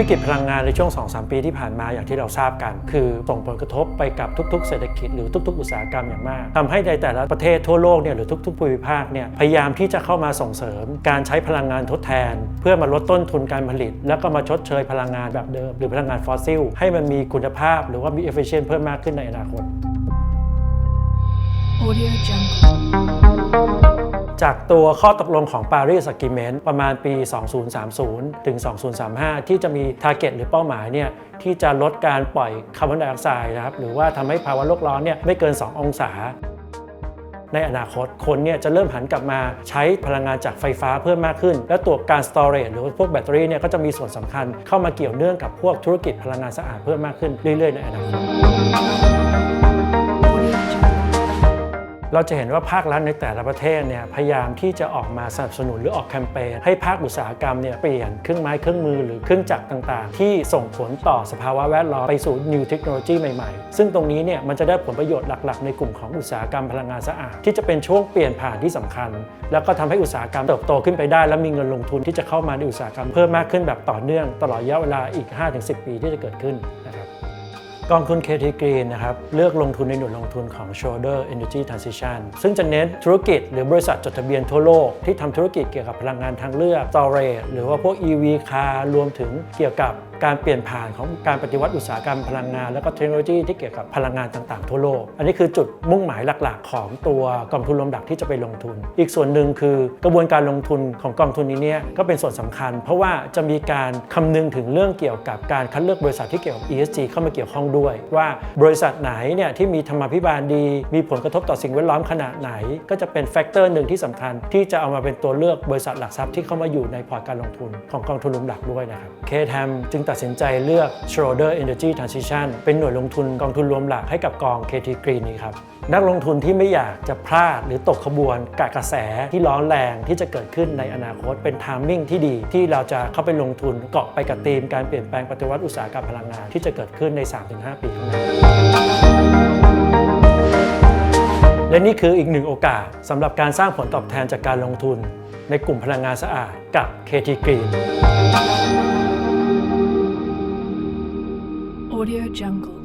วิกฤตพลังงานในช่วง 2-3 ปีที่ผ่านมาอย่างที่เราทราบกัน คือส่งผลกระทบไปกับทุก ๆ เศรษฐกิจหรือทุก ๆ อุตสาหกรรมอย่างมากทำให้ในแต่ละประเทศทั่วโลกเนี่ยหรือทุก ๆ ภูมิภาคเนี่ยพยายามที่จะเข้ามาส่งเสริม การใช้พลังงานทดแทน เพื่อมาลดต้นทุนการผลิต แล้วก็มาชดเชยพลังงานแบบเดิม หรือพลังงานฟอสซิลให้มันมีคุณภาพ หรือว่ามี efficient เพิ่มมากขึ้นในอนาคต Audio Jungle. จากตัวข้อตกลงของ Paris Agreement ประมาณปี 2030 ถึง 2035 ที่จะมี target หรือเป้าหมายเนี่ยที่จะลดการปล่อยคาร์บอนไดออกไซด์นะครับหรือว่าทำให้ภาวะโลกร้อนเนี่ยไม่เกิน 2 องศาในอนาคตคนเนี่ยจะเริ่มหันกลับมาใช้พลังงานจากไฟฟ้าเพิ่มมากขึ้น และตัวการ storage หรือพวกแบตเตอรี่เนี่ยก็จะมีส่วนสำคัญเข้ามาเกี่ยวเนื่องกับพวกธุรกิจพลังงานสะอาดเพิ่มมากขึ้นเรื่อยๆ ในอนาคต เราจะเห็นว่าภาครัฐในแต่ละประเทศเนี่ยพยายามที่จะออกมาสนับสนุนหรือออกแคมเปญให้ภาคอุตสาหกรรมเนี่ยเปลี่ยนเครื่องไม้เครื่องมือหรือเครื่องจักรต่างๆ ที่ส่งผลต่อสภาวะแวดล้อมไปสู่ new technology ใหม่ๆ ซึ่งตรงนี้เนี่ยมันจะได้ผลประโยชน์หลักๆ ในกลุ่มของอุตสาหกรรมพลังงานสะอาดที่จะเป็นช่วงเปลี่ยนผ่านที่สำคัญ แล้วก็ทำให้อุตสาหกรรมเติบโตขึ้นไปได้ และมีเงินลงทุนที่จะเข้ามาในอุตสาหกรรมเพิ่มมากขึ้นแบบต่อเนื่องตลอดระยะเวลาอีก 5-10 ปีที่จะเกิดขึ้นนะครับ กองทุน KT Green นะครับเลือกลงทุนในหน่วยลงทุนของ Shoulder Energy Transition ซึ่งจะเน้นธุรกิจหรือบริษัทจดทะเบียนทั่วโลกที่ทำธุรกิจเกี่ยวกับพลังงานทางเลือก s t o r a g หรือว่าพวก EV car รวมถึงเกี่ยวกับ การเปลี่ยนผ่านของการปฏิวัติอุตสาหกรรมพลังงาน และก็เทคโนโลยีที่เกี่ยวกับพลังงานต่างๆทั่วโลก อันนี้คือจุดมุ่งหมายหลักๆ ของตัวกองทุนรวมดักที่จะไปลงทุน อีกส่วนหนึ่งคือกระบวนการลงทุนของกองทุนนี้เนี่ยก็เป็นส่วนสำคัญ เพราะว่าจะมีการคำนึงถึงเรื่องเกี่ยวกับการคัดเลือกบริษัทที่เกี่ยวกับ ESG เข้ามาเกี่ยวข้องด้วย ว่าบริษัทไหนเนี่ยที่มีธรรมาภิบาลดี มีผลกระทบต่อสิ่งแวดล้อมขนาดไหน ก็จะเป็นแฟกเตอร์หนึ่งที่สำคัญ ที่จะเอามาเป็นตัวเลือกบริษัทหลักทรัพย์ที่เข้ามาอยู่ในพอร์ตการลงทุนของกองทุนรวมหลักด้วยนะครับ KTM จึงตัดสินใจเลือก Schroder Energy Transition เป็นหน่วยลงทุนกองทุนรวมหลักให้กับกอง KT Green นี้ครับนักลงทุนที่ไม่อยากจะพลาดหรือตกขบวนกับกระแสที่ร้อนแรงที่จะเกิดขึ้นในอนาคตเป็นทามมิ่งที่ดี ที่เราจะเข้าไปลงทุนเกาะไปกับธีมการเปลี่ยนแปลงปฏิวัติอุตสาหกรรมพลังงานที่จะเกิดขึ้นใน 3-5 ปีข้างหน้าและนี่คืออีกหนึ่งโอกาสสำหรับการสร้างผลตอบแทนจากการลงทุน ในกลุ่มพลังงานสะอาดกับ KT Green Audio Jungle.